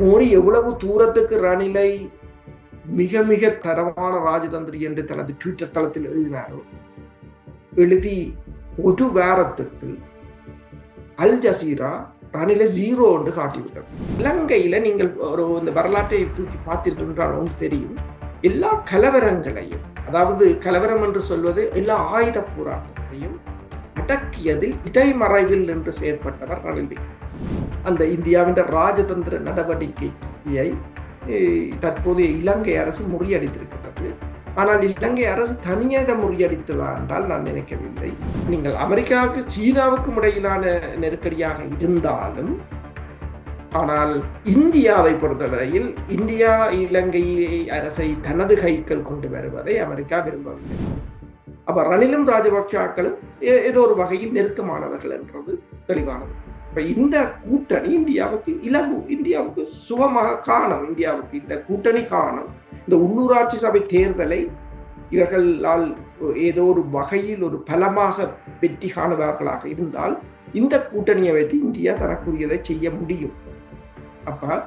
மோடி எவ்வளவு தூரத்துக்கு ரணிலை மிக மிக தரமான ராஜதந்திரி என்று தனது ட்விட்டர் தளத்தில் எழுதினாரோ? எழுதி ஒரு வாரத்துக்கு அல் ஜசீரா ரணில ஜீரோ என்று காட்டிவிட்டது இலங்கையில நீங்கள் ஒரு இந்த வரலாற்றை தூக்கி பார்த்தீர்கள் ஒன்று தெரியும். எல்லா கலவரங்களையும் அதாவது கலவரம் என்று சொல்வது எல்லா ஆயுத போராட்டத்தையும் அடக்கியதில் இடைமறைவில் என்று செயற்பட்டவர் ரணில் விக்ரம். அந்த இந்தியாவின் ராஜதந்திர நடவடிக்கையை தற்போதைய இலங்கை அரசு முறியடித்திருக்கிறது ஆனால் இலங்கை அரசு தனியாக முறியடித்ததா என்றால் நான் நினைக்கவில்லை. நீங்கள் அமெரிக்காவுக்கு சீனாவுக்கும் இடையிலான நெருக்கடியாக இருந்தாலும் ஆனால் இந்தியாவை பொறுத்தவரையில் இந்தியா இலங்கை அரசை தனது கைக்குள் கொண்டு வருவதை அமெரிக்கா விரும்பவில்லை. அப்ப ரணிலும் ராஜபக்சாக்களும் ஏதோ ஒரு வகையில் நெருக்கமானவர்கள் என்றது தெளிவானது. இப்ப இந்த கூட்டணி இந்தியாவுக்கு இலகு. இந்தியாவுக்கு சுகமாக காணும் இந்தியாவுக்கு இந்த கூட்டணி காணும் இந்த உள்ளூராட்சி சபை தேர்தலை இவர்களால் ஏதோ ஒரு வகையில் ஒரு பலமாக வெற்றி காணுவார்களாக இருந்தால் இந்த கூட்டணியை வைத்து இந்தியா தனக்குரியதை செய்ய முடியும். அப்ப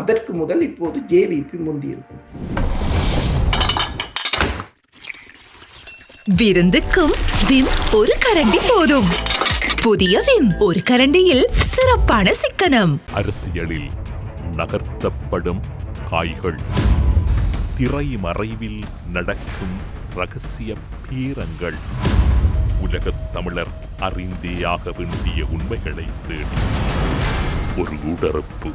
அதற்கு முதல் இப்போது ஜேவிபி முந்தியிருக்கும் விருந்துக்கும் விம் ஒரு கரண்டி போதும். புதிய விம் ஒரு கரண்டியில் சிறப்பான சிக்கனம். அரசியலில் நகர்த்தப்படும் காய்கள். திரை மறைவில் நடக்கும் ரகசிய பீரங்கள். உலகத் தமிழர் அறிந்தே ஆக வேண்டிய உண்மைகளை தேடி. ஒரு உடறுப்பு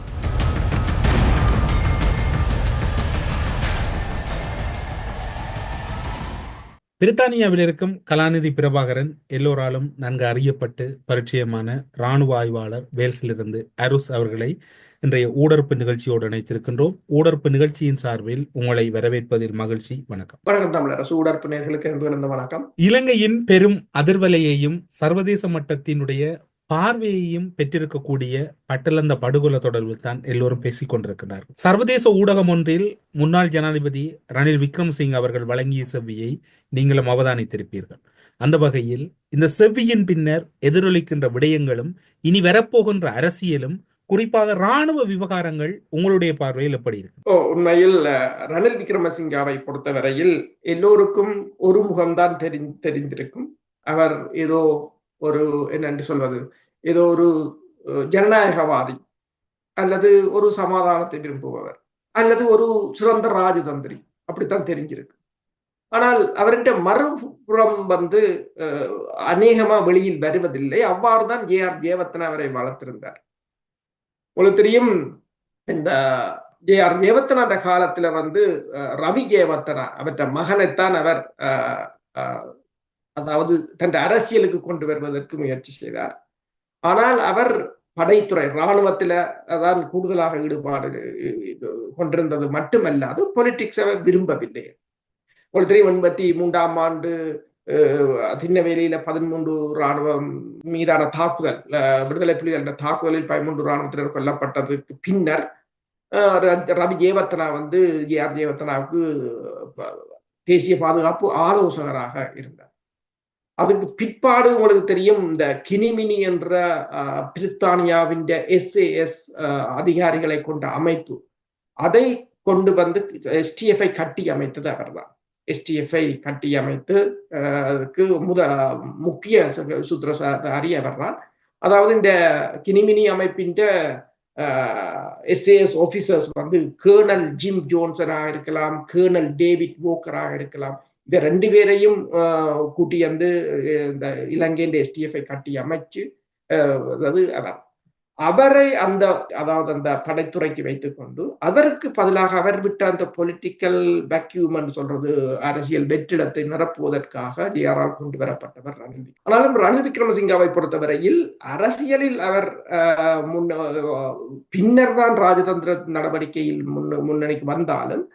பிரித்தானியாவில் இருக்கும் கலாநிதி பிரபாகரன் எல்லோராலும் நன்கு அறியப்பட்டு பரிச்சயமான இராணுவ ஆய்வாளர் வேல்ஸிலிருந்து அருஸ் அவர்களை இன்றைய ஊடறுப்பு நிகழ்ச்சியோடு இணைத்திருக்கின்றோம். ஊடறுப்பு நிகழ்ச்சியின் சார்பில் உங்களை வரவேற்பதில் மகிழ்ச்சி. வணக்கம். வணக்கம் தமிழரசு நேர்களுக்கு வணக்கம். இலங்கையின் பெரும் அதிர்வலையையும் சர்வதேச மட்டத்தினுடைய பார்வையையும் பெற்றிருக்கக்கூடிய பட்டலந்த படுகொலை தொடர்பில் தான் எல்லோரும் பேசிக் கொண்டிருக்கிறார்கள். சர்வதேச ஊடகம் ஒன்றில் முன்னாள் ஜனாதிபதி ரணில் விக்ரம்சிங் அவர்கள் வழங்கிய செவ்வியை நீங்களும் அவதானித்திருப்பீர்கள். அந்த வகையில் இந்த செவ்வியின் பின்னர் எதிரொலிக்கின்ற விடயங்களும் இனி வரப்போகின்ற அரசியலும் குறிப்பாக ராணுவ விவகாரங்கள் உங்களுடைய பார்வையில் எப்படி இருக்கு? உண்மையில் ரணில் விக்ரமசிங்காவை பொறுத்தவரையில் எல்லோருக்கும் ஒரு முகம்தான் தெரி தெரிந்திருக்கும். அவர் ஏதோ ஒரு என்னென்று சொல்வது ஏதோ ஒரு ஜனநாயகவாதி அல்லது ஒரு சமாதானத்தை விரும்புபவர் அல்லது ஒரு சிறந்த ராஜதந்திரி அப்படித்தான் தெரிஞ்சிருக்கு ஆனால் அவருடைய மறுபுறம் வந்து அநேகமா வெளியில் வருவதில்லை அவ்வாறு தான் ஜே ஆர் தேவத்தன் அவரை வளர்த்திருந்தார் உங்களுக்கு தெரியும் இந்த ஜே ஆர் ஜேவத்தன் அந்த காலத்துல வந்து ரவி தேவத்தனா அவற்ற மகனைத்தான் அவர் அதாவது தன் அரசியலுக்கு கொண்டு வருவதற்கு முயற்சி செய்தார். ஆனால் அவர் படைத்துறை இராணுவத்தில அதான் கூடுதலாக ஈடுபாடு கொண்டிருந்தது மட்டுமல்லாது பொலிட்டிக்ஸ் அவர் விரும்பவில்லை. ஒரு தெரியும் எண்பத்தி மூன்றாம் ஆண்டு திண்ணவேலியில பதிமூன்று ராணுவம் மீதான தாக்குதல் விடுதலை புலிகள் தாக்குதலில் பதிமூன்று ராணுவத்தினர் கொல்லப்பட்டதுக்கு பின்னர் ரவி ஜேவத்தனா வந்து ஜே ஆர் ஜேவத்தனாவுக்கு தேசிய பாதுகாப்பு ஆலோசகராக இருந்தார். அதுக்கு பிற்பாடு உங்களுக்கு தெரியும் இந்த கினிமினி என்ற பிரித்தானியாவின் எஸ்ஏஎஸ் அதிகாரிகளை கொண்ட அமைப்பு. அதை கொண்டு வந்து எஸ்டிஎஃப்ஐ கட்டி அமைத்தது அவர்தான். எஸ்டிஎஃப்ஐ கட்டி அமைத்து அதுக்கு முத முக்கிய சூத்திரசாரி அவர்தான். அதாவது இந்த கினிமினி அமைப்பின் எஸ்ஏஎஸ் ஆபீசர்ஸ் வந்து கேர்னல் ஜிம் ஜோன்சனாக இருக்கலாம் கேர்னல் டேவிட் வோக்கராக இருக்கலாம் இந்த ரெண்டு பேரையும் கூட்டி வந்து இந்த இலங்கையின் எஸ்டிஎஃப்ஐ கட்டி அமைச்சு அதாவது அவரை அந்த அதாவது அந்த படைத்துறைக்கு வைத்துக்கொண்டு அதற்கு பதிலாக அவர் விட்ட அந்த பொலிட்டிக்கல் வேக்யூம் என்று சொல்றது அரசியல் வெற்றிடத்தை நிரப்புவதற்காக ஜேஆரால் கொண்டு வரப்பட்டவர் ரணில் ஆனாலும் ரணில் விக்ரமசிங்காவை பொறுத்தவரையில் அரசியலில் அவர் முன்ன பின்னர் தான் ராஜதந்திர நடவடிக்கையில் முன் முன்னணிக்கு வந்தாலும்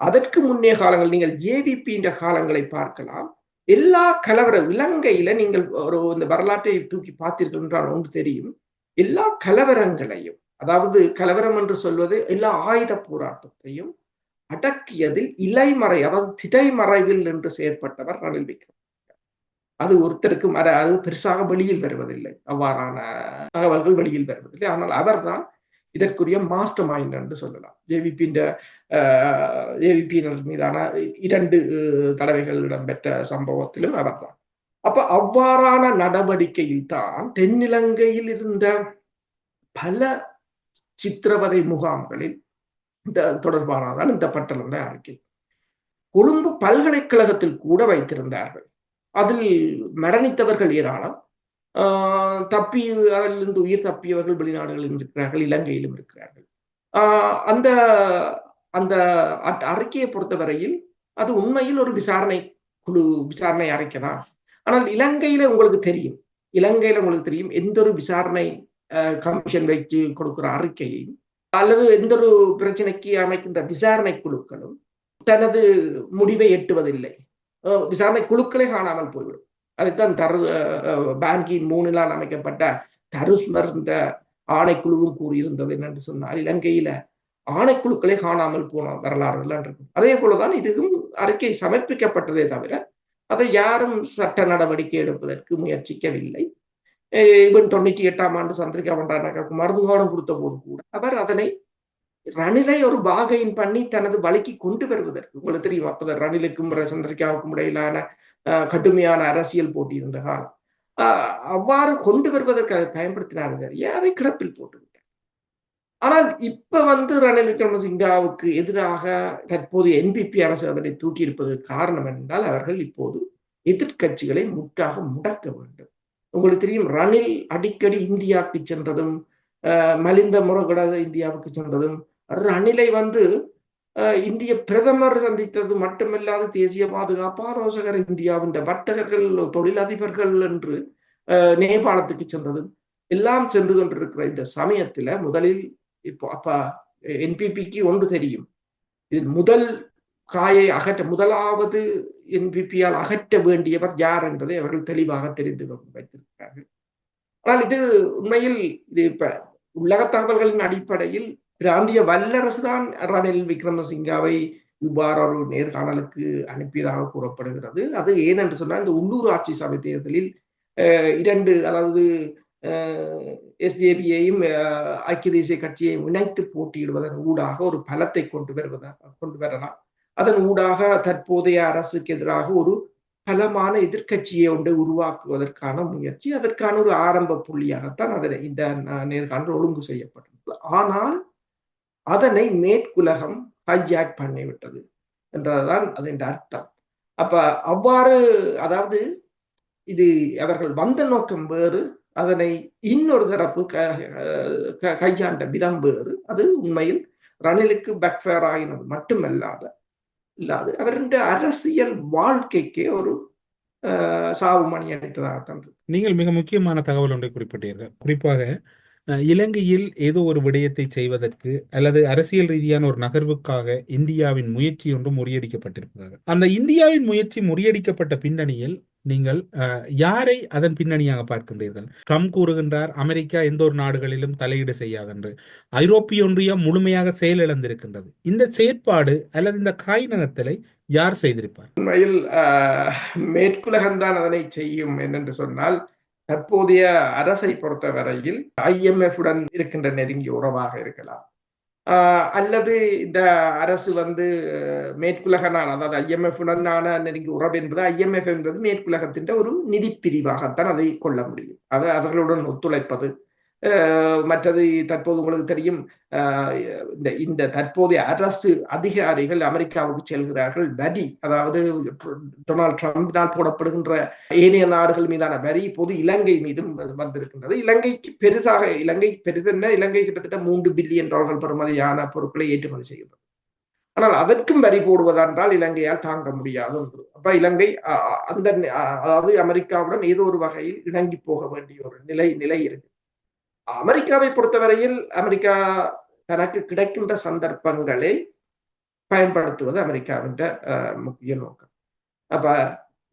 அதற்கு முன்னே காலங்கள் நீங்கள் ஜேவிபின்ற காலங்களை பார்க்கலாம். எல்லா கலவர இலங்கையில நீங்கள் ஒரு இந்த வரலாற்றை தூக்கி பார்த்தீர்கள் என்றால் ஒன்று தெரியும். எல்லா கலவரங்களையும் அதாவது கலவரம் என்று சொல்வது எல்லா ஆயுத போராட்டத்தையும் அடக்கியதில் இலைமறை அதாவது திடைமறைவில் என்று செயற்பட்டவர் ரணில் விக்ரம் அது ஒருத்தருக்கு அது பெருசாக வெளியில் வருவதில்லை. அவ்வாறான தகவல்கள் வெளியில் வருவதில்லை. ஆனால் அவர்தான் இதற்குரிய மாஸ்டர் மைண்ட் என்று சொல்லலாம். ஜேவிபியின் ஜேவிபியினர் மீதான இரண்டு தடவைகள் இடம்பெற்ற சம்பவத்திலும் அவர்தான். அப்ப அவ்வாறான நடவடிக்கையில் தான் தென்னிலங்கையில் இருந்த பல சித்திரவதை முகாம்களில் இந்த தொடர்பானதான் இந்த பட்டளந்த அறிக்கை. கொழும்பு பல்கலைக்கழகத்தில் கூட வைத்திருந்தார்கள். அதில் மரணித்தவர்கள் ஏராளம். தப்பி அதிலிருந்து உயிர் தப்பியவர்கள் வெளிநாடுகளிலும் இருக்கிறார்கள் இலங்கையிலும் இருக்கிறார்கள். அந்த அந்த அறிக்கையை பொறுத்தவரையில் அது உண்மையில் ஒரு விசாரணை குழு விசாரணை அறிக்கை தான். ஆனால் இலங்கையில உங்களுக்கு தெரியும் இலங்கையில உங்களுக்கு தெரியும் எந்த ஒரு விசாரணை கமிஷன் வைத்து கொடுக்கிற அறிக்கையும் அல்லது எந்த ஒரு பிரச்சனைக்கு அமைக்கின்ற விசாரணை குழுக்களும் தனது முடிவை எட்டுவதில்லை. விசாரணை குழுக்களே காணாமல் போய்விடும். அதைத்தான் தரு பேங்கின் மூணிலால் அமைக்கப்பட்ட தருஸ்மர் என்ற ஆணைக்குழுவும் கூறியிருந்தது என்னென்று சொன்னால் இலங்கையில ஆணைக்குழுக்களே காணாமல் போன எல்லாம் இருக்கும். அதே போலதான் இதுவும் அறிக்கை சமர்ப்பிக்கப்பட்டதே தவிர அதை யாரும் சட்ட நடவடிக்கை எடுப்பதற்கு முயற்சிக்கவில்லை. இவன் தொண்ணூற்றி எட்டாம் ஆண்டு சந்திரிகா பண்டாரனாக்கு மருந்துகோணம் கொடுத்த போது கூட அவர் அதனை ரணிலை ஒரு பாகையின் பண்ணி தனது வழிக்கு கொண்டு வருவதற்கு உங்களுக்கு தெரியும் அப்பதான் ரணிலுக்கும் சந்திரிகாவுக்கும் இடையிலான கடுமையான அரசியல் போட்டி இருந்த காலம். அவ்வாறு கொண்டு வருவதற்கு அதை பயன்படுத்தினார் அதை கிடப்பில் போட்டு ஆனால் இப்ப வந்து ரணில் விக்ரமசிங்காவுக்கு எதிராக தற்போது என்பிபி அரசு அதனை தூக்கி இருப்பதற்கு காரணம் என்றால் அவர்கள் இப்போது எதிர்கட்சிகளை முற்றாக முடக்க வேண்டும். உங்களுக்கு தெரியும் ரணில் அடிக்கடி இந்தியாவுக்கு சென்றதும் மலிந்த முறைகூட இந்தியாவுக்கு சென்றதும் ரணிலை வந்து இந்திய பிரதமர் சந்தித்தது மட்டுமல்லாது தேசிய பாதுகாப்பு ஆலோசகர் இந்தியாவின் வர்த்தகர்கள் தொழிலதிபர்கள் என்று நேபாளத்துக்கு சென்றதும் எல்லாம் சென்று கொண்டிருக்கிற இந்த சமயத்துல முதலில் இப்போ அப்ப என்பிபிக்கு ஒன்று தெரியும். இதில் முதல் காயை அகற்ற முதலாவது என்பிபியால் அகற்ற வேண்டியவர் யார் என்பதை அவர்கள் தெளிவாக தெரிந்து கொண்டு வைத்திருக்கிறார்கள். ஆனால் இது உண்மையில் இது இப்ப உலக தகவல்களின் அடிப்படையில் பிராந்திய வல்லரசு தான் ரணில் விக்ரமசிங்காவை இவ்வாறு ஒரு நேர்காணலுக்கு அனுப்பியதாக கூறப்படுகிறது. அது ஏனென்று சொன்னால் இந்த உள்ளூர் ஆட்சி சபை தேர்தலில் இரண்டு அதாவது எஸ்டிஏபியையும் ஐக்கிய தேசிய கட்சியையும் இணைத்து போட்டியிடுவதன் ஊடாக ஒரு பலத்தை கொண்டு வருவதாக கொண்டு வரலாம். அதன் ஊடாக தற்போதைய அரசுக்கு எதிராக ஒரு பலமான எதிர்கட்சியை ஒன்றை உருவாக்குவதற்கான முயற்சி அதற்கான ஒரு ஆரம்ப புள்ளியாகத்தான் அதனை இந்த நேர்காணல் ஒழுங்கு செய்யப்பட்டது ஆனால் அதனை மேற்குலகம் ஹைஜாக் பண்ணிவிட்டது என்றதுதான் அதன் அர்த்தம். அப்ப அவ்வாறு அதாவது இது அவர்கள் வந்த நோக்கம் வேறு அதனை இன்னொரு தரப்பு கையாண்ட விதம் வேறு. அது உண்மையில் ரணிலுக்கு பேக்ஃபேர் ஆகினது மட்டுமல்லாத இல்லாது அவருடைய அரசியல் வாழ்க்கைக்கே ஒரு சாவு மணி அடித்ததாகத்தான் நீங்கள் மிக முக்கியமான தகவல் ஒன்றை குறிப்பிட்டீர்கள். குறிப்பாக இலங்கையில் ஏதோ ஒரு விடயத்தை செய்வதற்கு அல்லது அரசியல் ரீதியான ஒரு நகர்வுக்காக இந்தியாவின் முயற்சி ஒன்று முறியடிக்கப்பட்டிருப்பதாக அந்த இந்தியாவின் முயற்சி முறியடிக்கப்பட்ட பின்னணியில் நீங்கள் யாரை அதன் பின்னணியாக பார்க்கின்றீர்கள்? ட்ரம்ப் கூறுகின்றார் அமெரிக்கா எந்த ஒரு நாடுகளிலும் தலையீடு செய்யாதென்று. ஐரோப்பிய ஒன்றியம் முழுமையாக செயலிழந்திருக்கின்றது. இந்த செயற்பாடு அல்லது இந்த காய் நகர்த்தலை யார் செய்திருப்பார்? உண்மையில் மேற்குலகம்தான் அதனை செய்யும் என்னென்று சொன்னால் தற்போதைய அரசை பொறுத்தவரையில் ஐஎம்எஃப் உடன் இருக்கின்ற நெருங்கிய உறவாக இருக்கலாம். அல்லது இந்த அரசு வந்து மேற்குலக நாடு அதாவது ஐஎம்எஃப் உடனான நெருங்கிய உறவு என்பது ஐஎம்எஃப் என்பது மேற்குலகத்தின் ஒரு நிதி பிரிவாகத்தான் அதை கொள்ள முடியும். அது அவர்களுடன் ஒத்துழைப்பது. மற்றது தற்போது உங்களுக்கு தெரியும் இந்த இந்த தற்போதைய அரசு அதிகாரிகள் அமெரிக்காவுக்கு செல்கிறார்கள். வரி அதாவது டொனால்ட் ட்ரம்பினால் போடப்படுகின்ற ஏனைய நாடுகள் மீதான வரி இப்போது இலங்கை மீதும் வந்திருக்கின்றது. இலங்கைக்கு பெரிதாக இலங்கை பெரிதென்ன இலங்கை கிட்டத்தட்ட மூன்று பில்லியன் டாலர்கள் பெறுமதியான பொருட்களை ஏற்றுமதி செய்கிறது ஆனால் அதற்கும் வரி போடுவதென்றால் இலங்கையால் தாங்க முடியாது. ஒன்று அப்ப இலங்கை அந்த அதாவது அமெரிக்காவுடன் ஏதோ ஒரு வகையில் இணங்கி போக வேண்டிய ஒரு நிலை நிலை இருக்கு. அமெரிக்காவை பொறுத்தவரையில் அமெரிக்கா தனக்கு கிடைக்கின்ற சந்தர்ப்பங்களை பயன்படுத்துவது அமெரிக்காவின் முக்கிய நோக்கம். அப்ப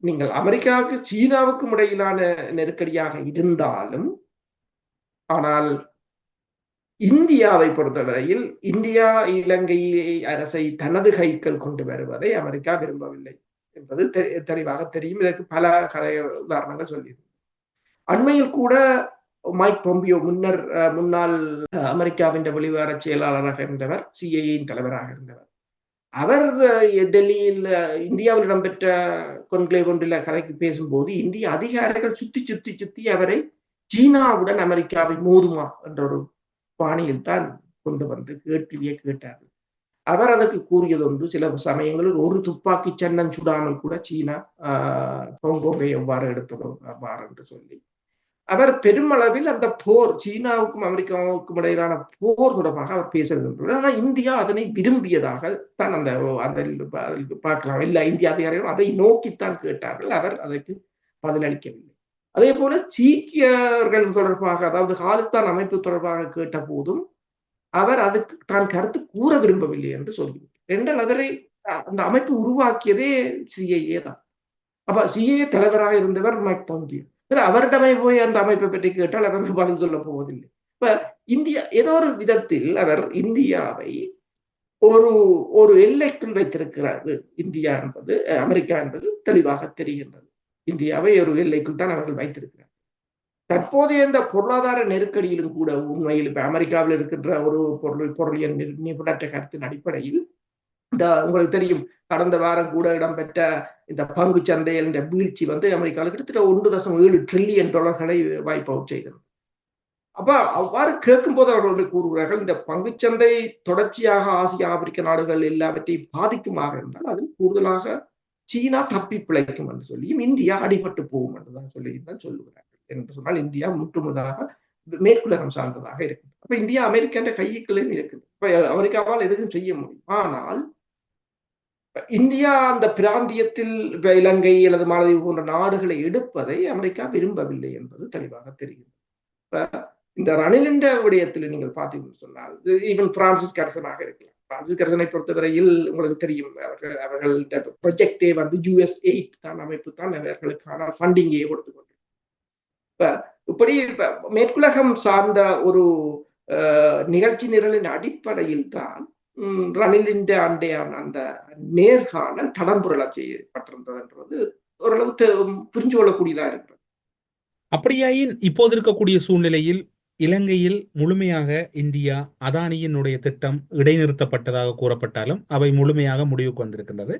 நீங்கள் அமெரிக்காவுக்கு சீனாவுக்கும் இடையிலான நெருக்கடியாக இருந்தாலும் ஆனால் இந்தியாவை பொறுத்தவரையில் இந்தியா இலங்கை அரசை தனது கைக்கள் கொண்டு வருவதை அமெரிக்கா விரும்பவில்லை என்பது தெளிவாக தெரியும். இதற்கு பல கதை உதாரணங்கள் சொல்லியிருந்தது. அண்மையில் கூட மைக் பொம்பியோ முன்னர் முன்னாள் அமெரிக்காவின் வெளிவார செயலாளராக இருந்தவர் சிஐஏயின் தலைவராக இருந்தவர். அவர் டெல்லியில் இந்தியாவில் இடம்பெற்ற கொன்கிளேவ் ஒன்றில் கதைக்கு பேசும்போது இந்திய அதிகாரிகள் சுத்தி சுத்தி சுத்தி அவரை சீனாவுடன் அமெரிக்காவை மோதுமா என்ற ஒரு பாணியில் தான் கொண்டு வந்து கேள்வியை கேட்டார். அவர் அதற்கு கூறியதொன்று சில சமயங்களில் ஒரு துப்பாக்கி சன்னம் சுடாமல் கூட சீனா ஆஹ், ஹாங்காங்கை எவ்வாறு எடுத்ததோ அவ்வாறு என்று சொல்லி. அவர் பெருமளவில் அந்த போர் சீனாவுக்கும் அமெரிக்காவுக்கும் இடையிலான போர் தொடர்பாக அவர் பேச விரும்புகிறார் ஆனால் இந்தியா அதனை விரும்பியதாக தான் அந்த அதில் பார்க்கலாம். இல்லை இந்திய அதிகாரிகள் அதை நோக்கித்தான் கேட்டார்கள். அவர் அதற்கு பதிலளிக்கவில்லை. அதே போல சீக்கியர்கள் தொடர்பாக அதாவது காலிஸ்தான் அமைப்பு தொடர்பாக கேட்ட போதும் அவர் அதுக்கு தான் கருத்து கூற விரும்பவில்லை என்று சொல்கிறார் ரெண்டு அவரை அந்த அமைப்பு உருவாக்கியதே சிஏஏ தான். அப்ப சிஏஏ தலைவராக இருந்தவர் மைக் பாம்பியோ. அவரிடமே போய் அந்த அமைப்பை பற்றி கேட்டால் அவர் பதில் சொல்ல போவதில்லை. இப்ப இந்தியா ஏதோ ஒரு விதத்தில் அவர் இந்தியாவை ஒரு ஒரு எல்லைக்குள் வைத்திருக்கிறது இந்தியா என்பது அமெரிக்கா என்பது தெளிவாக தெரிகின்றது. இந்தியாவை ஒரு எல்லைக்குள் தான் அவர்கள் வைத்திருக்கிறார். தற்போதைய இந்த பொருளாதார நெருக்கடியிலும் கூட உண்மையில் இப்ப அமெரிக்காவில் இருக்கின்ற ஒரு பொருள் பொருளியல் நிபுணற்ற கருத்தின் அடிப்படையில் இந்த உங்களுக்கு தெரியும் கடந்த வாரம் கூட இடம்பெற்ற இந்த பங்கு சந்தையில் இந்த வீழ்ச்சி வந்து அமெரிக்காவில் கிட்டத்தட்ட ஒன்று தசம் ஏழு ட்ரில்லியன் டாலர்களை வாய்ப் அவுட் செய்தது அப்ப அவ்வாறு கேட்கும் போது அவர்கள் கூறுகிறார்கள் இந்த பங்குச்சந்தை தொடர்ச்சியாக ஆசிய ஆப்பிரிக்க நாடுகள் எல்லாவற்றையும் பாதிக்குமாக இருந்தால் அதில் கூடுதலாக சீனா தப்பி பிழைக்கும் என்று சொல்லியும் இந்தியா அடிபட்டு போகும் என்றுதான் சொல்லி தான் சொல்லுகிறார்கள். என்று சொன்னால் இந்தியா முற்றுமுதாக மேற்குலகம் சார்ந்ததாக இருக்கும் அப்ப இந்தியா அமெரிக்கான்ற கையுக்குள்ளே இருக்குது. இப்ப அமெரிக்காவால் எதுவும் செய்ய முடியும். ஆனால் இந்தியா அந்த பிராந்தியத்தில் இலங்கை அல்லது மாலதீவு போன்ற நாடுகளை எடுப்பதை அமெரிக்கா விரும்பவில்லை என்பது தெளிவாக தெரியும் இப்ப இந்த ரணிலின்ற விடயத்தில் நீங்கள் பார்த்தீங்கன்னு சொன்னால் ஈவன் பிரான்சிஸ் கரசனாக இருக்கலாம். பிரான்சிஸ் கரசனை பொறுத்தவரையில் உங்களுக்கு தெரியும் அவர்கள் அவர்கள் ப்ரொஜெக்டே வந்து யூஎஸ் எயிட் தான் அமைப்பு தான் அவர்களுக்கான ஃபண்டிங்கே கொடுத்து கொண்டு இப்ப இப்படி இப்ப மேற்குலகம் சார்ந்த ஒரு நிகழ்ச்சி நிரலின் அடிப்படையில் தான் ரணிலின் அண்டையான அந்த நேர்காணல் தடம்புரள செய்யப்பட்டிருந்ததுன்றது ஓரளவு புரிஞ்சு கொள்ளக்கூடியதா இருக்கிறது. அப்படியாயின் இப்போது இருக்கக்கூடிய சூழ்நிலையில் இலங்கையில் முழுமையாக இந்தியா அதானியினுடைய திட்டம் இடைநிறுத்தப்பட்டதாக கூறப்பட்டாலும் அவை முழுமையாக முடிவுக்கு வந்திருக்கின்றது.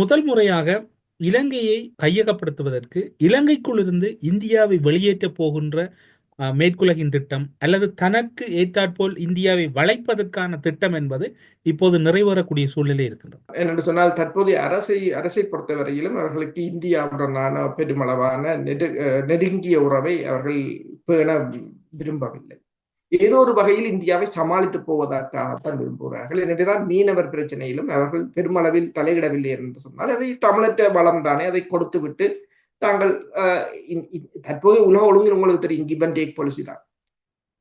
முதல் முறையாக இலங்கையை கையகப்படுத்துவதற்கு இலங்கைக்குள் இருந்து இந்தியாவை வெளியேற்றப் போகின்ற மேற்குலகின் திட்டம் அல்லது தனக்கு ஏற்றாற்போல் இந்தியாவை வளைப்பதற்கான திட்டம் என்பது இப்போது நிறைவேறக்கூடிய சூழ்நிலை இருக்கின்றது. என்னென்று சொன்னால் தற்போதைய அரசை அரசை பொறுத்தவரையிலும் அவர்களுக்கு இந்தியாவுடனான பெருமளவான நெடு அஹ் நெருங்கிய உறவை அவர்கள் பேண விரும்பவில்லை. ஏதோ ஒரு வகையில் இந்தியாவை சமாளித்து போவதற்காகத்தான் விரும்புகிறார்கள். எனவேதான் மீனவர் பிரச்சனையிலும் அவர்கள் பெருமளவில் தலையிடவில்லை என்று சொன்னால் அதை தமிழற்ற வளம் தானே அதை கொடுத்து நாங்கள் தாங்கள் தற்போதைய உலக ஒழுங்கில் உங்களுக்கு தெரியும் கிவ் அண்ட் டேக் பாலிசி தான்.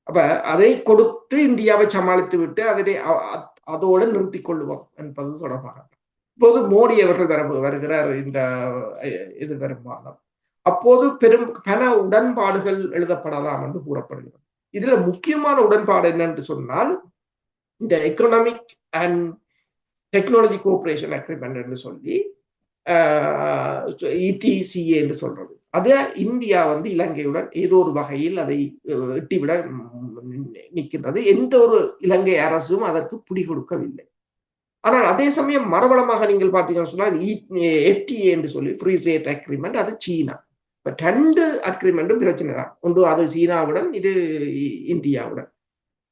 அப்ப அதை கொடுத்து இந்தியாவை சமாளித்து விட்டு அதனை அதோடு நிறுத்திக் கொள்வோம் என்பது தொடர்பாக. இப்போது மோடி அவர்கள் வர வருகிறார் இந்த இது எதிர்வரும் மாதம் அப்போது பெரும் பல உடன்பாடுகள் எழுதப்படலாம் என்று கூறப்படுகிறது. இதுல முக்கியமான உடன்பாடு என்னன்னு சொன்னால் இந்த economic and technology cooperation agreement என்று சொல்லி இடிசிஏ என்று சொல்றது. அது இந்தியா வந்து இலங்கையுடன் ஏதோ ஒரு வகையில் அதை எட்டிவிட நிற்கின்றது. எந்த ஒரு இலங்கை அரசும் அதற்கு பிடி கொடுக்கவில்லை. ஆனால் அதே சமயம் மறுபலமாக நீங்கள் பார்த்தீங்கன்னு சொன்னால் எஃப்டிஏ என்று சொல்லி ஃப்ரீ ட்ரேட் அக்ரிமெண்ட் அது சீனா. இப்போ ரெண்டு அக்ரிமெண்ட்டும் பிரச்சனை தான். ஒன்று அது சீனாவுடன் இது இந்தியாவுடன்.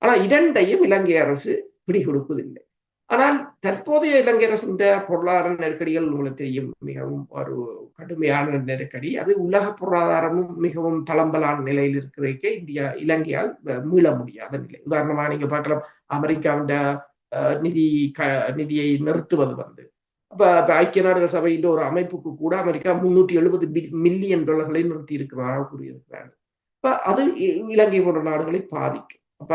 ஆனா இரண்டையும் இலங்கை அரசு பிடி கொடுப்பதில்லை. ஆனால் தற்போதைய இலங்கை அரசின் பொருளாதார நெருக்கடிகள் உங்களுக்கு தெரியும். மிகவும் ஒரு கடுமையான நெருக்கடி. அது உலக பொருளாதாரமும் மிகவும் தளம்பலான நிலையில் இருக்கிறதுக்கே இந்தியா இலங்கையால் மீள முடியாத நிலை. உதாரணமா நீங்க பார்க்கலாம். அமெரிக்காவின் அஹ், நிதி க நிதியை நிறுத்துவது வந்து. அப்ப இப்ப ஐக்கிய நாடுகள் சபையின் ஒரு அமைப்புக்கு கூட அமெரிக்கா முன்னூற்றி எழுபது மில்லியன் டாலர்களை நிறுத்தி இருக்கிறதாக கூறியிருக்கிறாங்க இப்ப அது இ- இலங்கை போன்ற நாடுகளை பாதிக்கும். அப்ப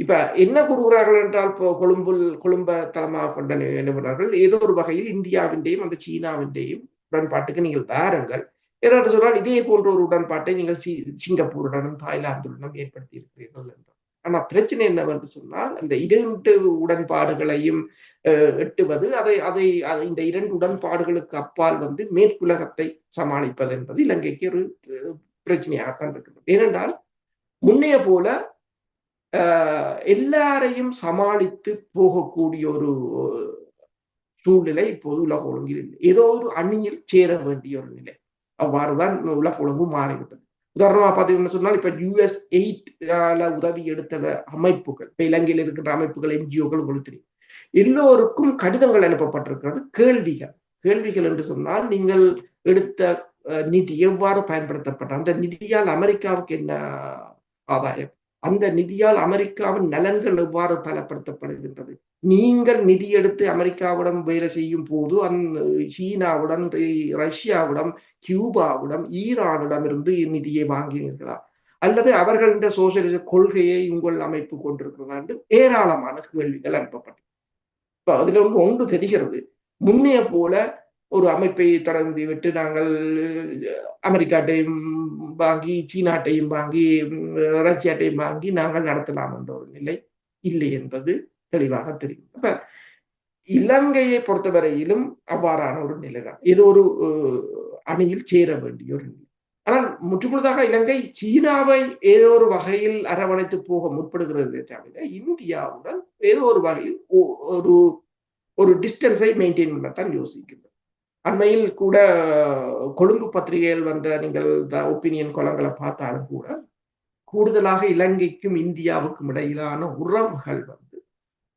இப்ப என்ன கொடுக்கிறார்கள் என்றால் இப்போ கொழும்புல் கொழும்ப தளமாக கொண்ட நிபுணர்கள் ஏதோ ஒரு வகையில் இந்தியாவின்டையும் அந்த சீனாவின்டையும் உடன்பாட்டுக்கு நீங்கள் தாருங்கள். ஏனென்று சொன்னால் இதே போன்ற ஒரு உடன்பாட்டை நீங்கள் சி- சிங்கப்பூருடனும் தாய்லாந்துடனும் ஏற்படுத்தி இருக்கிறீர்கள் என்றார் ஆனா பிரச்சனை என்னவென்று சொன்னால் அந்த இரண்டு உடன்பாடுகளையும் அஹ், எட்டுவது அதை அதை இந்த இரண்டு உடன்பாடுகளுக்கு அப்பால் வந்து மேற்குலகத்தை சமாளிப்பது என்பது இலங்கைக்கு ஒரு பிரச்சனையாகத்தான் இருக்கிறது ஏனென்றால் முன்னைய போல எல்லாரையும் சமாளித்து போகக்கூடிய ஒரு சூழ்நிலை இப்போது உலக ஒழுங்கில் இல்லை. ஏதோ ஒரு அணியில் சேர வேண்டிய ஒரு நிலை. அவ்வாறுதான் உலக ஒழுங்கு மாறிவிட்டது. உதாரணமா பார்த்தீங்கன்னா சொன்னால் இப்ப யூஎஸ் எயிட்ல உதவி எடுத்த அமைப்புகள் இப்ப இலங்கையில் இருக்கின்ற அமைப்புகள் என்ஜிஓக்கள் உங்களுக்கு தெரியும். எல்லோருக்கும் கடிதங்கள் அனுப்பப்பட்டிருக்கிறது கேள்விகள். கேள்விகள் என்று சொன்னால் நீங்கள் எடுத்த நிதி எவ்வாறு பயன்படுத்தப்பட்ட அந்த நிதியால் அமெரிக்காவுக்கு என்ன ஆதாயம்? அந்த நிதியால் அமெரிக்காவின் நலன்கள் எவ்வாறு பலப்படுத்தப்படுகின்றது? நீங்கள் நிதி எடுத்து அமெரிக்காவிடம் வேலை செய்யும் போது அந் சீனாவுடன் ரஷ்யாவிடம் கியூபாவிடம் ஈரானிடம் இருந்து நிதியை வாங்கினீர்களா? அல்லது அவர்களின் சோசியலிச கொள்கையை உங்கள் அமைப்பு கொண்டிருக்கிறதா என்று ஏராளமான கேள்விகள் அனுப்பப்பட்டது இப்ப அதுல வந்து ஒன்று தெரிகிறது. முன்னைய போல ஒரு அமைப்பை தொடர்ந்து விட்டு நாங்கள் அமெரிக்காட்டையும் வாங்கி சீனாட்டையும் வாங்கி ரஷ்யாட்டையும் வாங்கி நாங்கள் நடத்தலாம் என்ற ஒரு நிலை இல்லை என்பது தெளிவாக தெரியும். அப்ப இலங்கையை பொறுத்தவரையிலும் அவ்வாறான ஒரு நிலைதான். இது ஒரு அணியில் சேர வேண்டிய ஒரு நிலை. ஆனால் முற்றுமுழுதாக இலங்கை சீனாவை ஏதோ ஒரு வகையில் அரவணைத்து போக முற்படுகிறது தவிர இந்தியாவுடன் ஏதோ ஒரு வகையில் ஒரு ஒரு டிஸ்டன்ஸை மெயின்டைன் பண்ணத்தான் யோசிக்கிறது அண்மையில் கூட கொழும்பு பத்திரிகையில் வந்த நீங்கள் த ஒப்பீனியன் குளங்களை பார்த்தாலும் கூட கூடுதலாக இலங்கைக்கும் இந்தியாவுக்கும் இடையிலான உறவுகள் வந்து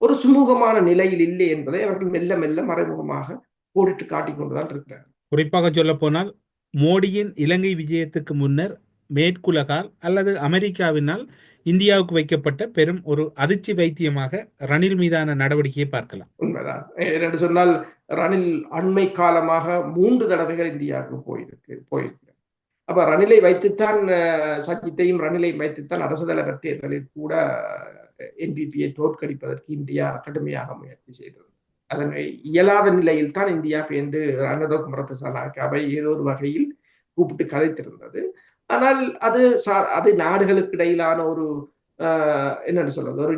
ஒரு சுமூகமான நிலையில் இல்லை என்பதை அவர்கள் மெல்ல மெல்ல மறைமுகமாக கோடிட்டு காட்டிக் கொண்டுதான் இருக்கிறார்கள். குறிப்பாக சொல்ல போனால் மோடியின் இலங்கை விஜயத்துக்கு முன்னர் மேற்குலகால் அல்லது அமெரிக்காவினால் இந்தியாவுக்கு வைக்கப்பட்ட பெரும் ஒரு அதிர்ச்சி வைத்தியமாக ரணில் மீதான நடவடிக்கையை பார்க்கலாம். உண்மைதான் என்று சொன்னால் ரணில் அண்மை காலமாக மூன்று தடவைகள் இந்தியாவுக்கு போயிருக்கு போயிருக்கு அப்ப ரணிலை வைத்துத்தான் சஜித்தையும் ரணிலையும் வைத்துத்தான் அரசு தலைவர் தேர்தலில் கூட என்பிபியை தோற்கடிப்பதற்கு இந்தியா கடுமையாக முயற்சி செய்தது. அதனை இயலாத நிலையில் தான் இந்தியா பேர்ந்து ரணதோ குமரத்தசாலாக்காவை ஏதோ ஒரு வகையில் கூப்பிட்டு கதைத்திருந்தது. ஆனால் அது சா- அது நாடுகளுக்கு இடையிலான ஒரு என்னன்னு சொல்றது? ஒரு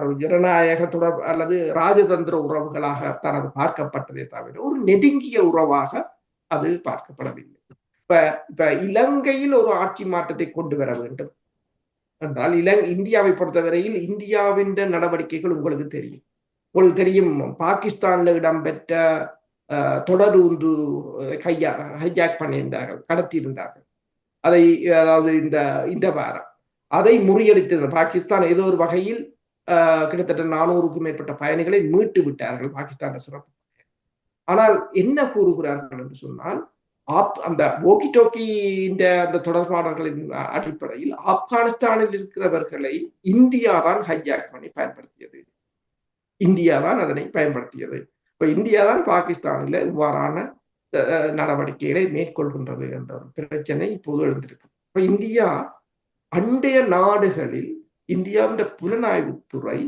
ஒரு ஜனநாயக தொடர்பு அல்லது ராஜதந்திர உறவுகளாக தனது அது பார்க்கப்பட்டதே தவிர ஒரு நெருங்கிய உறவாக அது பார்க்கப்படவில்லை. இப்ப இப்ப இலங்கையில் ஒரு ஆட்சி மாற்றத்தை கொண்டு வர வேண்டும். என்றால் இலங் இந்தியாவை பொறுத்தவரையில் இந்தியாவின் நடவடிக்கைகள் உங்களுக்கு தெரியும். உங்களுக்கு தெரியும் பாகிஸ்தான்ல இடம்பெற்ற அஹ், தொடரூந்து கையா ஹைஜாக் பண்ணியிருந்தார்கள் கடத்தியிருந்தார்கள். அதை அதாவது இந்த இந்த வாரம். அதை முறியடித்தது பாகிஸ்தான் ஏதோ ஒரு வகையில் கிட்டத்தட்ட நானூறுக்கும் மேற்பட்ட பயணிகளை மீட்டு விட்டார்கள். பாகிஸ்தான் சிறப்பு ஆனால் என்ன கூறுகிறார்கள் என்று சொன்னால் ஆப் அந்த ஓகி டோக்கி அந்த தொடர்பாளர்களின் அடிப்படையில் ஆப்கானிஸ்தானில் இருக்கிறவர்களை இந்தியா தான் ஹைஜாக் பண்ணி பயன்படுத்தியது. இந்தியா தான் அதனை பயன்படுத்தியது. இப்ப இந்தியா தான் பாகிஸ்தானில் இவ்வாறான அஹ், நடவடிக்கைகளை மேற்கொள்கின்றது என்ற ஒரு பிரச்சனை இப்போது எழுந்திருக்கு. இப்ப இந்தியா அண்டைய நாடுகளில் இந்தியாவின் புலனாய்வுத்துறை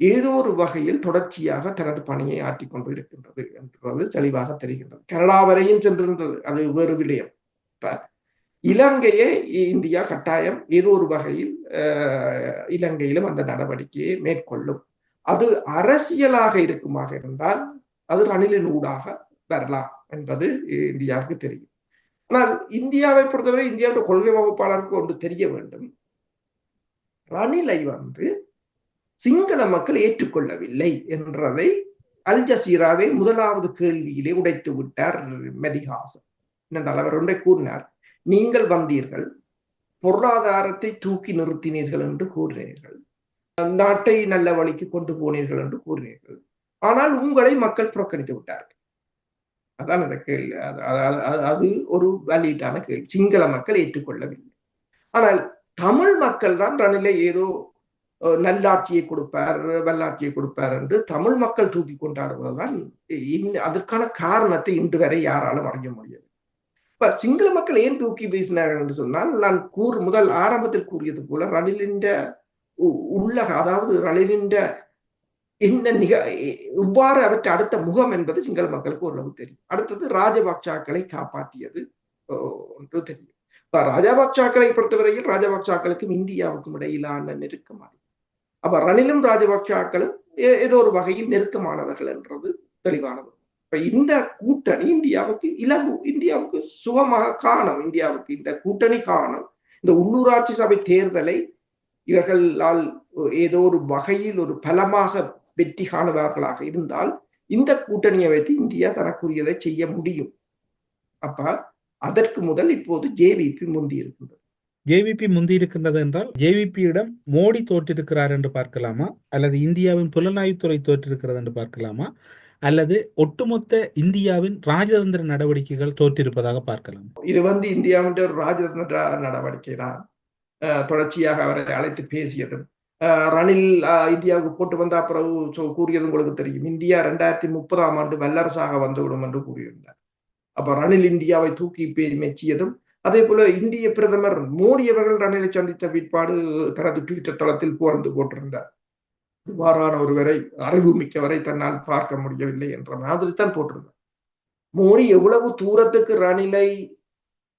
ஏதோ ஒரு வகையில் தொடர்ச்சியாக தனது பணியை ஆற்றிக் கொண்டு இருக்கின்றது என்றது தெளிவாக தெரிகின்றது. கனடா வரையும் சென்றிருந்தது அது வேறு விடயம். இப்ப இலங்கையே இந்தியா கட்டாயம் ஏதோ ஒரு வகையில் அஹ், இலங்கையிலும் அந்த நடவடிக்கையை மேற்கொள்ளும். அது அரசியலாக இருக்குமாக இருந்தால் அது ரணிலின் ஊடாக வரலாம் என்பது இந்தியாவுக்கு தெரியும். ஆனால் இந்தியாவை பொறுத்தவரை இந்தியாவுடைய கொள்கை வகுப்பாளருக்கு ஒன்று தெரிய வேண்டும். ரணிலை வந்து சிங்கள மக்கள் ஏற்றுக்கொள்ளவில்லை என்றதை அல் ஜசீராவை முதலாவது கேள்வியிலே உடைத்து விட்டார் மெதிஹாசன் என்றால் அவர் ஒன்றை கூறினார் நீங்கள் வந்தீர்கள் பொருளாதாரத்தை தூக்கி நிறுத்தினீர்கள் என்று கூறினீர்கள் நாட்டை நல்ல வழிக்கு கொண்டு போனீர்கள் என்று கூறினீர்கள். ஆனால் உங்களை மக்கள் புறக்கணித்து விட்டார்கள். அதான் அந்த கேள்வி அது- ஒரு வேலிட்டான கேள்வி. சிங்கள மக்கள் ஏற்றுக்கொள்ளவில்லை. ஆனால் தமிழ் மக்கள் தான் ரணிலை ஏதோ நல்லாட்சியை கொடுப்பார் வல்லாட்சியை கொடுப்பார் என்று தமிழ் மக்கள் தூக்கி கொண்டாடுவதுதான் அதற்கான காரணத்தை இன்று வரை யாராலும் அறிய முடியாது இப்ப சிங்கள மக்கள் ஏன் தூக்கி வீசினார்கள் என்று சொன்னால் நான் கூறு முதல் ஆரம்பத்தில் கூறியது போல ரணிலின்ற உள்ளக அதாவது ரணிலின்ற என்ன நிக இவ்வாறு அவற்றை அடுத்த முகம் என்பது சிங்கள மக்களுக்கு ஓரளவு தெரியும். அடுத்தது ராஜபக்சாக்களை காப்பாற்றியது ஒன்று தெரியும். இப்ப ராஜபக்சாக்களை பொறுத்தவரையில் ராஜபக்சாக்களுக்கும் இந்தியாவுக்கும் இடையிலான நெருக்கம் அது. அப்ப ரணிலும் ராஜபக்சாக்களும் ஏ- ஏதோ ஒரு வகையில் நெருக்கமானவர்கள் என்றது தெளிவானது. இப்ப இந்த கூட்டணி இந்தியாவுக்கு இலகு இந்தியாவுக்கு சுகமாக காணும் இந்தியாவுக்கு இந்த கூட்டணி காணும் இந்த உள்ளூராட்சி சபை தேர்தலை இவர்களால் ஏதோ ஒரு வகையில் ஒரு பலமாக வெற்றி காணுவார்களாக இருந்தால் இந்த கூட்டணியை வைத்து இந்தியா தனக்குரியதை செய்ய முடியும். அப்ப அதற்கு முதல் இப்போது ஜேவிபி முந்தி இருக்கின்றது. ஜேவிபி முந்தி இருக்கின்றது என்றால் ஜேவிபியிடம் மோடி தோற்றிருக்கிறார் என்று பார்க்கலாமா? அல்லது இந்தியாவின் புலனாய்வுத்துறை தோற்றிருக்கிறது என்று பார்க்கலாமா? அல்லது ஒட்டுமொத்த இந்தியாவின் ராஜதந்திர நடவடிக்கைகள் தோற்றிருப்பதாக பார்க்கலாம். இது வந்து இந்தியாவின் ஒரு ராஜதந்திர நடவடிக்கை தான் தொடர்ச்சியாக அவரை அழைத்து பேசியதும் ரணில் அஹ், இந்தியாவுக்கு போட்டு வந்த பிறகு கூறியது உங்களுக்கு தெரியும். இந்தியா ரெண்டாயிரத்தி முப்பதாம் ஆண்டு வல்லரசாக வந்துவிடும் என்று கூறியிருந்தார். அப்ப ரணில் இந்தியாவை தூக்கி மெச்சியதும் அதே போல இந்திய பிரதமர் மோடி அவர்கள் ரணிலை சந்தித்த பிற்பாடு தனது ட்விட்டர் தளத்தில் புகழ்ந்து போட்டிருந்தார். இவ்வாறான ஒருவரை அறிவு மிக்கவரை தன்னால் பார்க்க முடியவில்லை என்ற மாதிரி தான் போட்டிருந்தார். மோடி எவ்வளவு தூரத்துக்கு ரணிலை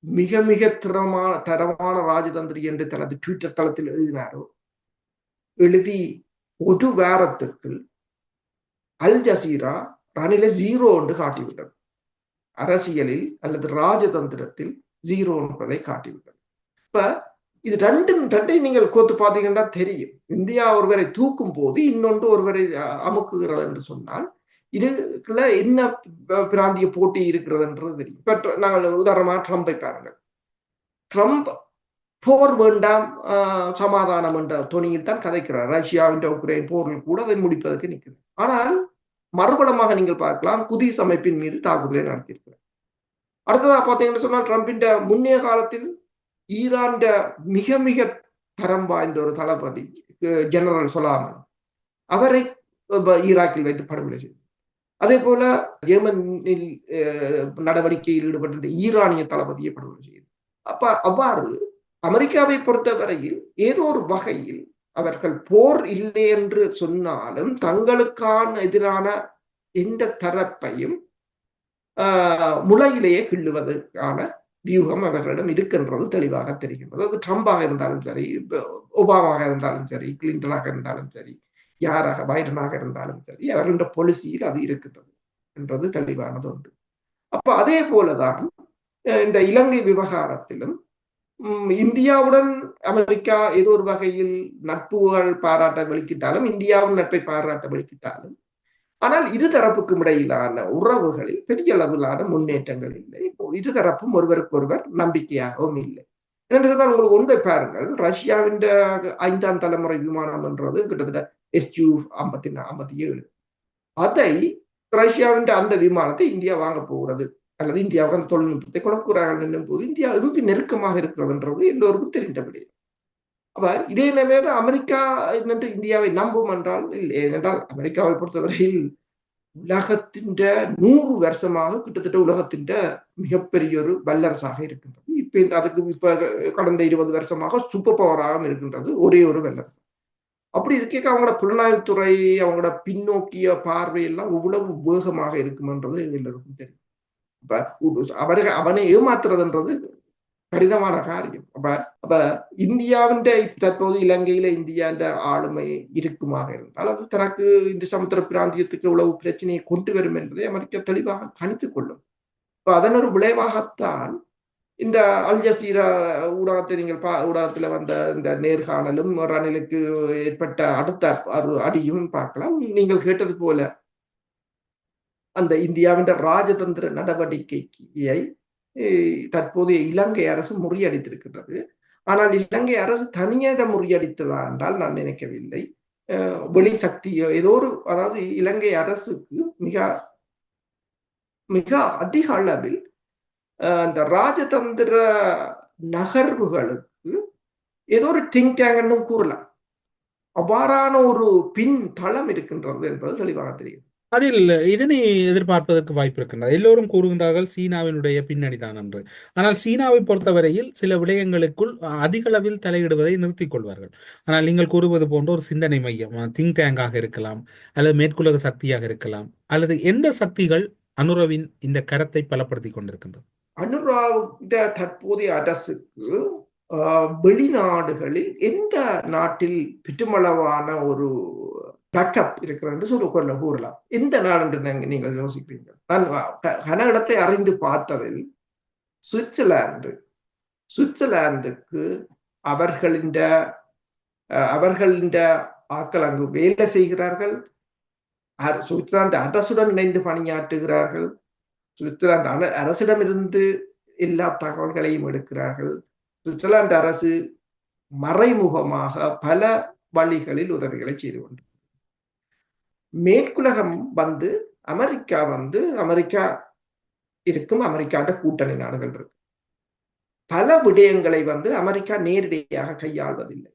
மிக மிக திறமான தரமான ராஜதந்திரி என்று தனது ட்விட்டர் தளத்தில் எழுதினாரோ எழுதி ஒரு வாரத்துக்கு அல் ஜசீரா ரணிலை ஜீரோ என்று காட்டிவிட்டது. அரசியலில் அல்லது ராஜதந்திரத்தில் ஜீரோ என்பதை காட்டிவிட்டது. இப்ப இது ரெண்டும் ரெண்டையும் நீங்கள் கோத்து பார்த்தீங்கன்னா தெரியும். இந்தியா ஒருவரை தூக்கும் போது இன்னொன்று ஒருவரை அமுக்குகிறது என்று சொன்னால் இதுக்குள்ள என்ன பிராந்திய போட்டி இருக்கிறதுன்றது தெரியும். இப்ப நாங்கள் உதாரணமா ட்ரம்பை பாருங்கள். ட்ரம்ப் போர் வேண்டாம் ஆஹ், சமாதானம் என்ற துணியில் தான் கதைக்கிறார். ரஷ்யாவின் உக்ரைன் போரில் கூட அதை முடிப்பதற்கு நிற்கிறது. ஆனால் மறுபலமாக நீங்கள் பார்க்கலாம் குதிஸ் அமைப்பின் மீது தாக்குதலை நடத்தியிருக்கிறார். அடுத்ததா பார்த்தீங்கன்னு சொன்னால் ட்ரம்பின் முன்னைய காலத்தில் ஈரான் மிக மிக தரம் வாய்ந்த ஒரு தளபதி ஜெனரல் சொல்லாமல் அவரை ஈராக்கில் வைத்து படுகொலை செய்தார் அதே போல ஏமனில் அஹ், நடவடிக்கையில் ஈடுபட்டிருந்த ஈரானிய தளபதியை படுகொலை செய்தார் அப்ப அவ்வாறு அமெரிக்காவை பொறுத்தவரையில் ஏதோ ஒரு வகையில் அவர்கள் போர் இல்லை என்று சொன்னாலும் தங்களுக்கான எதிரான எந்த தரப்பையும் ஆஹ், முளையிலேயே கிள்ளுவதற்கான வியூகம் அவர்களிடம் இருக்கின்றது தெளிவாக தெரிகின்றது. அது ட்ரம்பாக இருந்தாலும் சரி இப்ப ஒபாமாவாக இருந்தாலும் சரி கிளின்டனாக இருந்தாலும் சரி யாராக பைடனாக இருந்தாலும் சரி அவர்களுடைய பொலிசியில் அது இருக்கின்றது என்றது தெளிவானது உண்டு. அப்ப அதே போலதான் இந்த இலங்கை விவகாரத்திலும் இந்தியாவுடன் அமெரிக்கா ஏதோ ஒரு வகையில் நட்புகள் பாராட்ட வெளிக்கிட்டாலும் இந்தியாவின் நட்பை பாராட்ட வெளிக்கிட்டாலும் ஆனால் இருதரப்புக்கும் இடையிலான உறவுகளில் பெரிய அளவிலான முன்னேற்றங்கள் இல்லை. இருதரப்பும் ஒருவருக்கொருவர் நம்பிக்கையாகவும் இல்லை. என்று சொன்னால் உங்களுக்கு ஒன்றை பாருங்கள். ரஷ்யாவின் ஐந்தாம் தலைமுறை விமானம் என்றது கிட்டத்தட்ட எஸ்யூ ஐம்பத்தி ஐம்பத்தி ஏழு. அதை ரஷ்யாவின் அந்த விமானத்தை இந்தியா வாங்க போகிறது. அல்லது இந்தியாவுடன் தொழில்நுட்பத்தை கொடுக்கிறார்கள் என்னும் போது இந்தியா இறுதி நெருக்கமாக இருக்கிறதுன்றது எல்லோருக்கும் தெரிந்தபடி அப்ப இதே நிலைமையில அமெரிக்கா என்று இந்தியாவை நம்பும் என்றால் இல்லை ஏனென்றால் அமெரிக்காவை பொறுத்தவரையில் உலகத்தின் நூறு வருஷமாக கிட்டத்தட்ட உலகத்தின் மிகப்பெரிய ஒரு வல்லரசாக இருக்கின்றது. இப்ப அதுக்கு இப்ப கடந்த இருபது வருஷமாக சூப்பர் பவராகவும் இருக்கின்றது. ஒரே ஒரு வல்லரசு. அப்படி இருக்க அவங்களோட புலனாய்வுத்துறை அவங்களோட பின்னோக்கிய பார்வை எல்லாம் இவ்வளவு வேகமாக இருக்குமென்றது எல்லோருக்கும் தெரியும். அப்ப அவர்கள் அவனை ஏமாத்துறதுன்றது கடினமான காரியம். அப்ப அப்ப இந்தியாவின் தற்போது இலங்கையில இந்தியாண்ட ஆளுமை இருக்குமாக இருந்தால் அது தனக்கு இந்த சமுத்திர பிராந்தியத்துக்கு இவ்வளவு பிரச்சனையை கொண்டு வரும் என்பதை அமெரிக்கா தெளிவாக கணித்துக் கொள்ளும். இப்ப அதன் ஒரு விளைவாகத்தான் இந்த அல் ஜசீரா ஊடகத்தை நீங்கள் பா ஊடகத்துல வந்த இந்த நேர்காணலும் ரணிலுக்கு ஏற்பட்ட அடுத்த அடியும் பார்க்கலாம். நீங்கள் கேட்டது போல அந்த இந்தியாவின் ராஜதந்திர நடவடிக்கையை தற்போதைய இலங்கை அரசு முறியடித்திருக்கின்றது. ஆனால் இலங்கை அரசு தனியாக முறியடித்ததா என்றால் நான் நினைக்கவில்லை. வெளி சக்தியோ ஏதோ ஒரு அதாவது இலங்கை அரசுக்கு மிக மிக அதிக அளவில் அந்த ராஜதந்திர நகர்வுகளுக்கு ஏதோ ஒரு திங்க் டேங்க்னு கூறலாம். அவ்வாறான ஒரு பின் தளம் இருக்கின்றது என்பது தெளிவாக தெரியும் அதில் இதனை எதிர்பார்ப்பதற்கு வாய்ப்பு இருக்கின்றது. எல்லோரும் கூறுகின்றார்கள் சீனாவினுடைய பின்னணிதான் என்று. ஆனால் சீனாவை பொறுத்தவரையில் சில விடயங்களுக்குள் அதிக அளவில் தலையிடுவதை நிறுத்திக் கொள்வார்கள். ஆனால் நீங்கள் கூறுவது போன்ற ஒரு சிந்தனை மையம் திங்க் டேங்காக இருக்கலாம் அல்லது மேற்குலக சக்தியாக இருக்கலாம் அல்லது எந்த சக்திகள் அனுரவின் இந்த கரத்தை பலப்படுத்தி கொண்டிருக்கின்றது? அனுராவிட தற்போதைய அரசுக்கு வெளிநாடுகளில் எந்த நாட்டில் பெருமளவான ஒரு பேக்கப் இருக்கிறது சொல்ல கொள்ள கூறலாம். எந்த நாடு என்று நீங்கள் யோசிக்கிறீங்க நான் கனகடத்தை அறிந்து பார்த்ததில் சுவிட்சர்லாந்து சுவிட்சர்லாந்துக்கு அவர்களின் அஹ், அவர்களின் ஆக்கள் அங்கு வேலை செய்கிறார்கள். சுவிட்சர்லாந்து அரசுடன் இணைந்து பணியாற்றுகிறார்கள். சுவிட்சர்லாந்து அன- அரசிடமிருந்து எல்லா தகவல்களையும் எடுக்கிறார்கள். சுவிட்சர்லாந்து அரசு மறைமுகமாக பல வழிகளில் உதவிகளை செய்து கொண்டு மேற்குலகம் வந்து அமெரிக்கா வந்து அமெரிக்கா இருக்கும் அமெரிக்காட்ட கூட்டணி நாடுகள் இருக்கு. பல விடயங்களை வந்து அமெரிக்கா நேரடியாக கையாள்வதில்லை.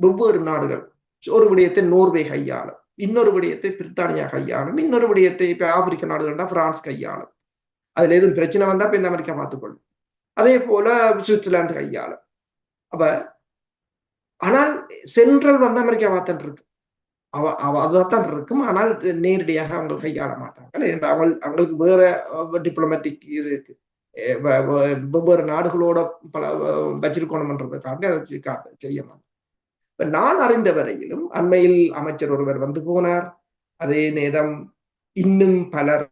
வெவ்வேறு நாடுகள். ஒரு விடயத்தை நோர்வே கையாளும். இன்னொரு விடயத்தை பிரித்தானியா கையாளும். இன்னொரு விடயத்தை இப்ப ஆப்பிரிக்க நாடுகள்னா பிரான்ஸ் கையாளும். அதுல எதுவும் பிரச்சனை வந்தா இப்ப இந்த அமெரிக்கா பார்த்துக்கொள்ளும். அதே போல சுவிட்சர்லாந்து கையாளும். அப்ப ஆனால் சென்ட்ரல் வந்து அமெரிக்கா பார்த்துட்டு இருக்கு. அவ அவ இருக்கும். ஆனால் நேரடியாக அவங்க கையாள மாட்டாங்க அவள் அவங்களுக்கு வேற டிப்ளமேட்டிக் இருக்கு. வெவ்வேறு நாடுகளோட பல வச்சிருக்கணும்ன்றதுக்காக அதை செய்ய மாட்டாங்க இப்ப நான் அறிந்த வரையிலும் அண்மையில் அமைச்சர் ஒருவர் வந்து போனார். அதே நேரம் இன்னும் பலர்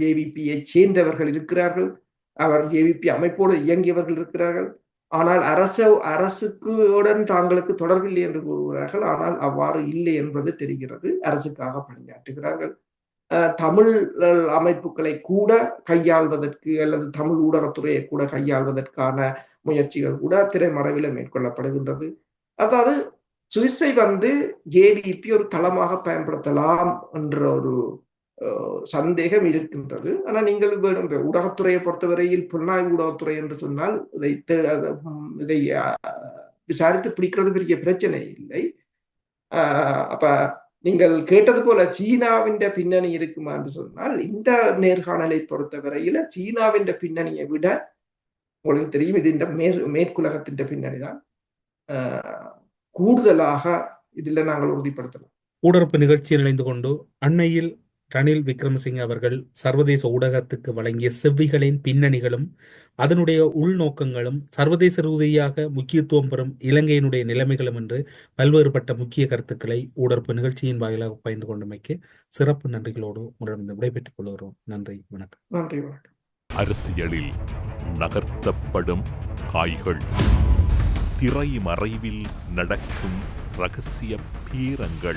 ஜேவிபியை சேர்ந்தவர்கள் இருக்கிறார்கள். அவர் ஜேவிபி அமைப்போடு இயங்கியவர்கள் இருக்கிறார்கள். ஆனால் அரச அரசுக்கு உடன் தாங்களுக்கு தொடர்பில்லை என்று கூறுகிறார்கள். ஆனால் அவ்வாறு இல்லை என்பது தெரிகிறது. அரசுக்காக பணியாற்றுகிறார்கள். தமிழ் அமைப்புகளை கூட கையாள்வதற்கு அல்லது தமிழ் ஊடகத்துறையை கூட கையாள்வதற்கான முயற்சிகள் கூட திரைமறைவில் மேற்கொள்ளப்படுகின்றது. அதாவது சுவிஸை வந்து ஏவிபி ஒரு தளமாக பயன்படுத்தலாம் என்ற ஒரு சந்தேகம் இருக்கின்றது. ஆனால் நீங்கள் வேணும் ஊடகத்துறையை பொறுத்தவரையில் புலனாய்வு ஊடகத்துறை என்று சொன்னால் இதை இதை விசாரித்து பிடிக்கிறது பெரிய பிரச்சனை இல்லை. அப்ப நீங்கள் கேட்டது போல சீனாவின் பின்னணி இருக்குமா என்று சொன்னால் இந்த நேர்காணலை பொறுத்தவரையில சீனாவின் பின்னணியை விட உங்களுக்கு தெரியும் இது இந்த மேற் மேற்குலகத்தின் பின்னணி தான். கூடுதலாக இதில் நாங்கள் உறுதிப்படுத்தலாம் ஊடரப்பு நிகழ்ச்சியில் இணைந்து கொண்டு அண்மையில் ரணில் விக்ரமசிங்க அவர்கள் சர்வதேச ஊடகத்துக்கு வழங்கிய செவ்விகளின் பின்னணிகளும் அதனுடைய உள்நோக்கங்களும் சர்வதேச ரீதியாக முக்கியத்துவம் பெறும் இலங்கையினுடைய நிலைமைகளும் என்று பல்வேறுபட்ட முக்கிய கருத்துக்களை ஊடரப்பு நிகழ்ச்சியின் வாயிலாக பகிர்ந்து கொண்டமைக்கு சிறப்பு நன்றிகளோடு உடனிருந்து விடைபெற்றுக் கொள்கிறோம். நன்றி வணக்கம். நன்றி வணக்கம். அரசியலில் நகர்த்தப்படும் காய்கள். திரை மறைவில் நடக்கும் ரகசிய பீரங்கள்.